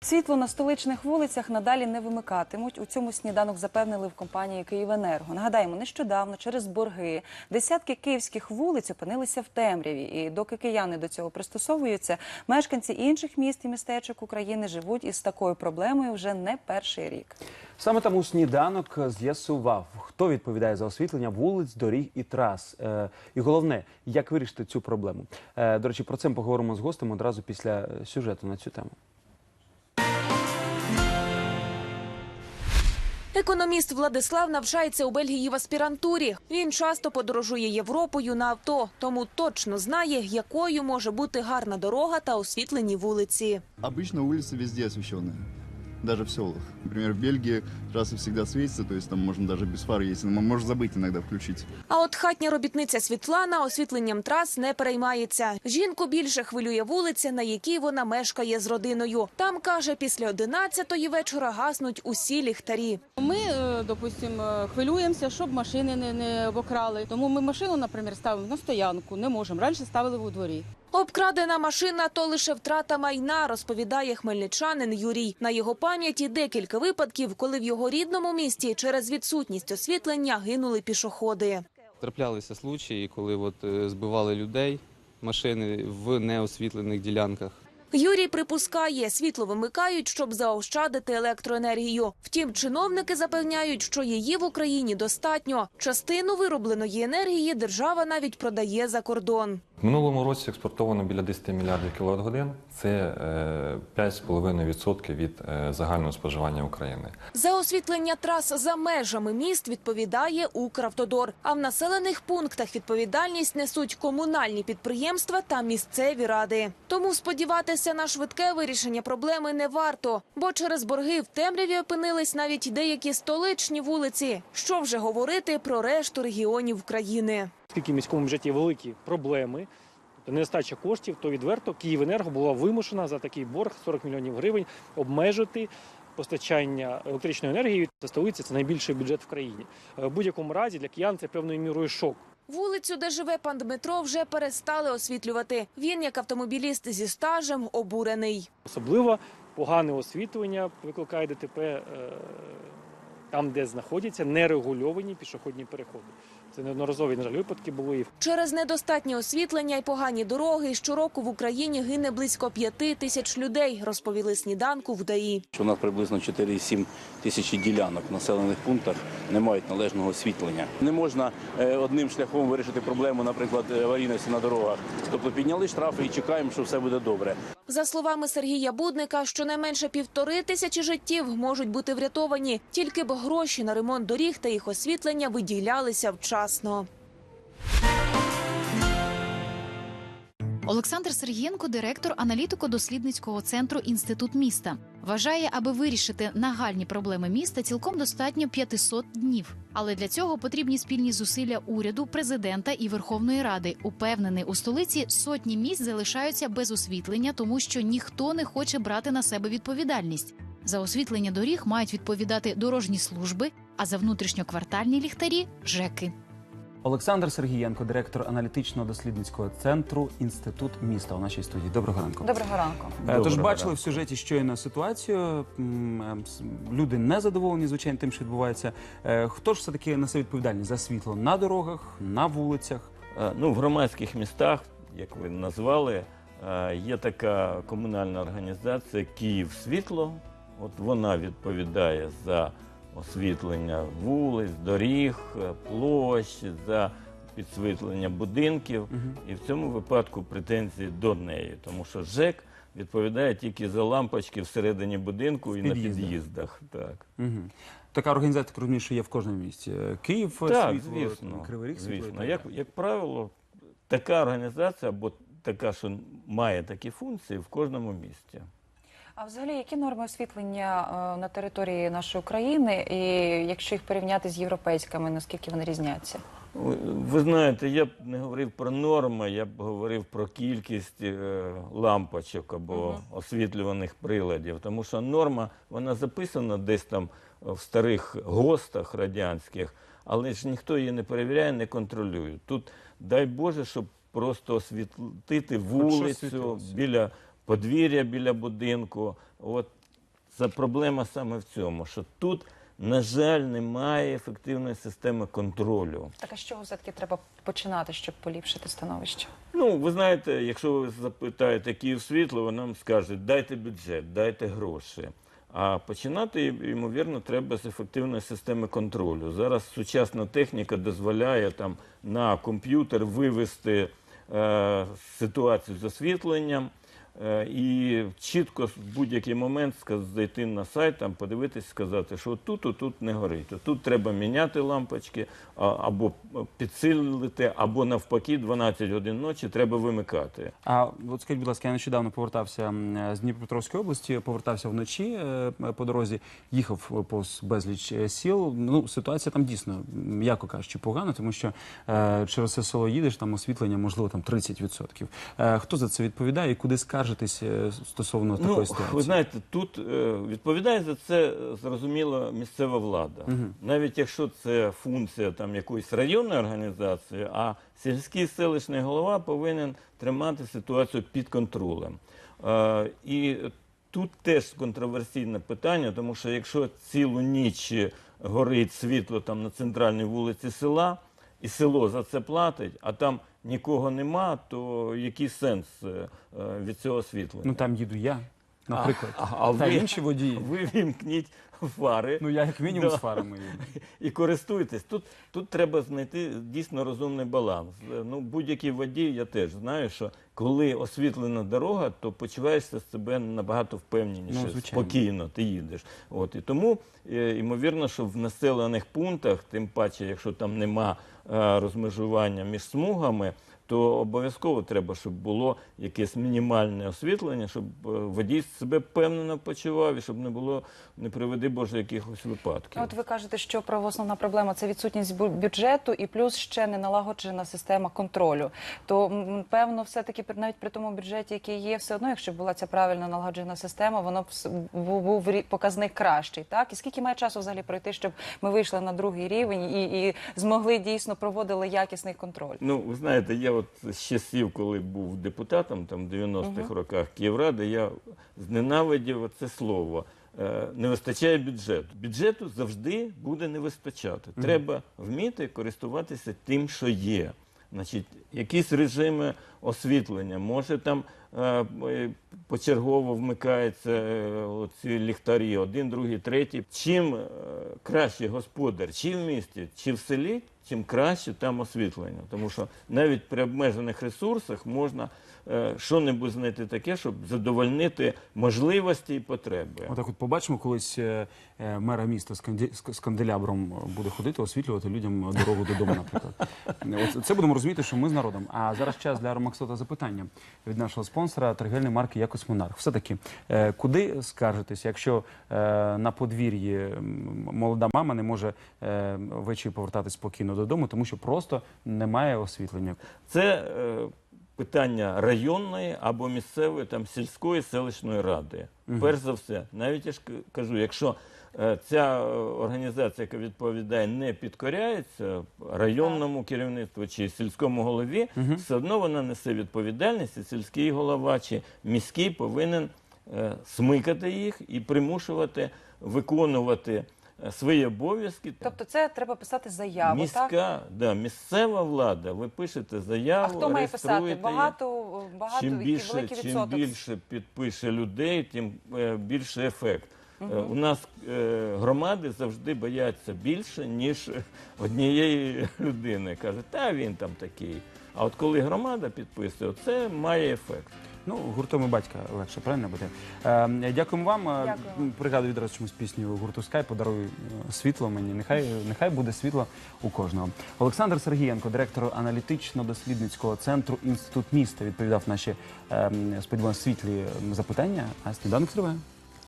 Світло на столичних вулицях надалі не вимикатимуть. У цьому сніданок запевнили в компанії «Київенерго». Нагадаємо, нещодавно через борги десятки київських вулиць опинилися в темряві. І доки кияни до цього пристосовуються, мешканці інших міст і містечок України живуть із такою проблемою вже не перший рік. Саме тому сніданок з'ясував, хто відповідає за освітлення вулиць, доріг і трас. Е, і головне, як вирішити цю проблему. Е, до речі, про це ми поговоримо з гостем одразу після сюжету на цю тему. Економіст Владислав навчається у Бельгії в аспірантурі. Він часто подорожує Європою на авто, тому точно знає, якою може бути гарна дорога та освітлені вулиці. Обычно улицы везде освещенные, даже в селах. Например, в Бельгии трассы всегда светятся, то есть там можно даже без фар ездить, но можно забыть иногда включить. А от хатня робітниця Світлана освітленням трас не переймається. Жінку більше хвилює вулиця, на якій вона мешкає з родиною. Там каже, після 11-ї вечора гаснуть усі ліхтарі. Ми, е, допустим, е, хвилюємося, щоб машини не, не обокрали. Тому ми машину, наприклад, ставимо на стоянку, не можемо. Раніше ставили у дворі. Обкрадена машина то лише втрата майна, розповідає хмельничанин Юрій. На його пам'яті декілька випадків, коли в його рідному місті через відсутність освітлення гинули пішоходи. Траплялися случаї, коли от е, збивали людей машини в неосвітлених ділянках. Юрій припускає, світло вимикають, щоб заощадити електроенергію. Втім, чиновники запевняють, що її в Україні достатньо. Частину виробленої енергії держава навіть продає за кордон. Минулому році експортовано біля 10 мільярдів кіловат годин. Це е, 5,5% від е, загального споживання України. За освітлення трас за межами міст відповідає Укравтодор. А в населених пунктах відповідальність несуть комунальні підприємства та місцеві ради. Тому сподіватися на швидке вирішення проблеми не варто, бо через борги в темряві опинились навіть деякі столичні вулиці. Що вже говорити про решту регіонів країни. Оскільки в міському бюджеті великі проблеми, тобто нестача коштів, то відверто Київенерго була вимушена за такий борг 40 мільйонів гривень обмежити постачання електричної енергії. Це столиця це найбільший бюджет в країні. Е, В будь-якому разі для киян це певною мірою шок. Вулицю, де живе пан Дмитро, вже перестали освітлювати. Він, як автомобіліст зі стажем, обурений. Особливо погане освітлення викликає ДТП е, там, де знаходяться нерегульовані пішохідні переходи. Це неодноразові на жаль випадки були. Через недостатнє освітлення і погані дороги щороку в Україні гине близько п'яти тисяч людей, розповіли сніданку в ДАІ. у нас приблизно 4,7 тисячі ділянок в населених пунктах не мають належного освітлення. Не можна е, одним шляхом вирішити проблему, наприклад, аварійності на дорогах. Тобто підняли штрафи і чекаємо, що все буде добре. За словами Сергія Будника, щонайменше півтори тисячі життів можуть бути врятовані, тільки б гроші на ремонт доріг та їх освітлення виділялися вчасно. Олександр Сергієнко, директор аналітико-дослідницького центру Інститут міста, вважає, аби вирішити нагальні проблеми міста, цілком достатньо 500 днів. Але для цього потрібні спільні зусилля уряду, президента і Верховної Ради. Упевнений у столиці сотні місць залишаються без освітлення, тому що ніхто не хоче брати на себе відповідальність. За освітлення доріг мають відповідати дорожні служби, а за внутрішньоквартальні ліхтарі ЖЕКи. Олександр Сергієнко, директор аналітично-дослідницького центру Інститут міста у нашій студії. Доброго ранку. Доброго ранку. Е, Тож бачили ранку. в сюжеті щойно ситуацію. Е, Люди не задоволені, звичайно, тим, що відбувається. Е, Хто ж все таки несе відповідальність за світло на дорогах, на вулицях? Ну, в громадських містах, як ви назвали, є така комунальна організація Київ Світло. От вона відповідає за освітлення вулиць, доріг, е, площ, за підсвітлення будинків. І в цьому випадку претензії до неї, тому що ЖЕК відповідає тільки за лампочки всередині будинку і на Під'їздах. під'їздах. Так. Угу. Така організація, так розумію, що є в кожному місті. Е, Київ, Так, світло, звісно. Кривий Ріг, світло звісно. Як, як правило, така організація або така, що має такі функції в кожному місті. А взагалі, які норми освітлення е, на території нашої країни, і якщо їх порівняти з європейськими, наскільки вони різняться? Ви- знаєте, я б не говорив про норми, я б говорив про кількість е, лампочок або освітлюваних приладів. Тому що норма вона записана десь там в старих ГОСТах радянських, але ж ніхто її не перевіряє, не контролює. Тут дай Боже, щоб просто освітлити вулицю біля подвір'я, біля будинку. От Це проблема саме в цьому, що тут, на жаль, немає ефективної системи контролю. Так а з чого все-таки треба починати, щоб поліпшити становище? Ну, ви знаєте, якщо ви запитаєте Київсвітло, вони нам скажуть, дайте бюджет, дайте гроші. А починати, ймовірно, треба з ефективної системи контролю. Зараз сучасна техніка дозволяє там на комп'ютер вивести е, ситуацію з освітленням і чітко в будь-який момент зайти на сайт, там, подивитись, сказати, що тут, тут не горить. Тут треба міняти лампочки або підсилити, або навпаки, 12 годин ночі треба вимикати. А от скажіть, будь ласка, я нещодавно повертався з Дніпропетровської області, повертався вночі е, по дорозі, їхав повз безліч е, сіл. Ну, ситуація там дійсно, м'яко кажучи, погана, тому що е, через це село їдеш, там освітлення, можливо, там 30%. Е, хто за це відповідає і куди скаржитись е, стосовно такої Ну, ситуації? ви знаєте, тут е, відповідає за це зрозуміло місцева влада. Навіть якщо це функція там якоїсь районної організації, а сільський селищний голова повинен тримати ситуацію під контролем. Е, і тут теж контроверсійне питання, тому що якщо цілу ніч горить світло там на центральній вулиці села, і село за це платить, а там нікого нема, то який сенс е, е, від цього освітлення? Ну там їду я, наприклад. А, а Та ви, інші водії. ви вімкніть фари Ну я як мінімум з фарами їду. і користуйтесь. Тут, тут треба знайти дійсно розумний баланс. Е, Ну, будь-який водій, я теж знаю, що коли освітлена дорога, то почуваєшся себе набагато впевненіше, Ну, звичайно. спокійно ти їдеш. От і тому е, ймовірно, що в населених пунктах, тим паче, якщо там нема е, розмежування між смугами. То обов'язково треба, щоб було якесь мінімальне освітлення, щоб е, водій себе впевнено почував і щоб не було, не приведи Боже, якихось випадків. От ви кажете, що право основна проблема це відсутність бюджету і плюс ще не налагоджена система контролю. То певно, все таки навіть при тому бюджеті, який є, все одно, якщо б була ця правильно налагоджена система, воно б був, показник кращий. Так і скільки має часу взагалі пройти, щоб ми вийшли на другий рівень і, і змогли дійсно проводили якісний контроль? Ну, ви знаєте, я от з часів, коли був депутатом, там в 90-х роках Київради, я зненавидів це слово. Е, Не вистачає бюджету. Бюджету завжди буде не вистачати. Треба вміти користуватися тим, що є. Значить, якісь режими освітлення, може там е, е, почергово вмикаються е, ці ліхтарі, один, другий, третій. Чим краще господар, чи в місті, чи в селі, чим краще там освітлення. Тому що навіть при обмежених ресурсах можна що-небудь знайти таке, щоб задовольнити можливості і потреби. Отак, от побачимо, колись мера міста з канделябром буде ходити, освітлювати людям дорогу додому, наприклад. Це будемо розуміти, що ми з народом. А зараз час для Ромаксота запитання від нашого спонсора торгівельної марки Якось Монарх. Все таки, е, куди скаржитесь, якщо е, на подвір'ї молода мама не може е, ввечері повертатись спокійно додому, тому що просто немає освітлення. Це питання районної або місцевої там сільської селищної ради. Перш за все, навіть я ж кажу, якщо ця е, організація, яка відповідає, не підкоряється районному керівництву чи сільському голові, все одно вона несе відповідальність, і сільський голова чи міський повинен е, смикати їх і примушувати виконувати е, свої обов'язки. Тобто, це треба писати заяву, Міська, так? да, місцева влада, ви пишете А заяву, хто має писати? її. Багато, багато чим який більше, великий чим відсоток. більше підпише людей, тим е, більше ефект. Е, У нас е, громади завжди бояться більше, ніж однієї людини. Каже, та він там такий. А от коли громада підписує, це має ефект. Ну, гуртом і батька легше, правильно буде. Е, дякуємо вам. Е, Дякую. Пригадую відразу чомусь пісню гурту Скай подаруй е, світло мені. Нехай, нехай буде світло у кожного. Олександр Сергієнко, директор аналітично-дослідницького центру Інститут міста, відповідав наші е, світлі м, запитання. А сніданок триває.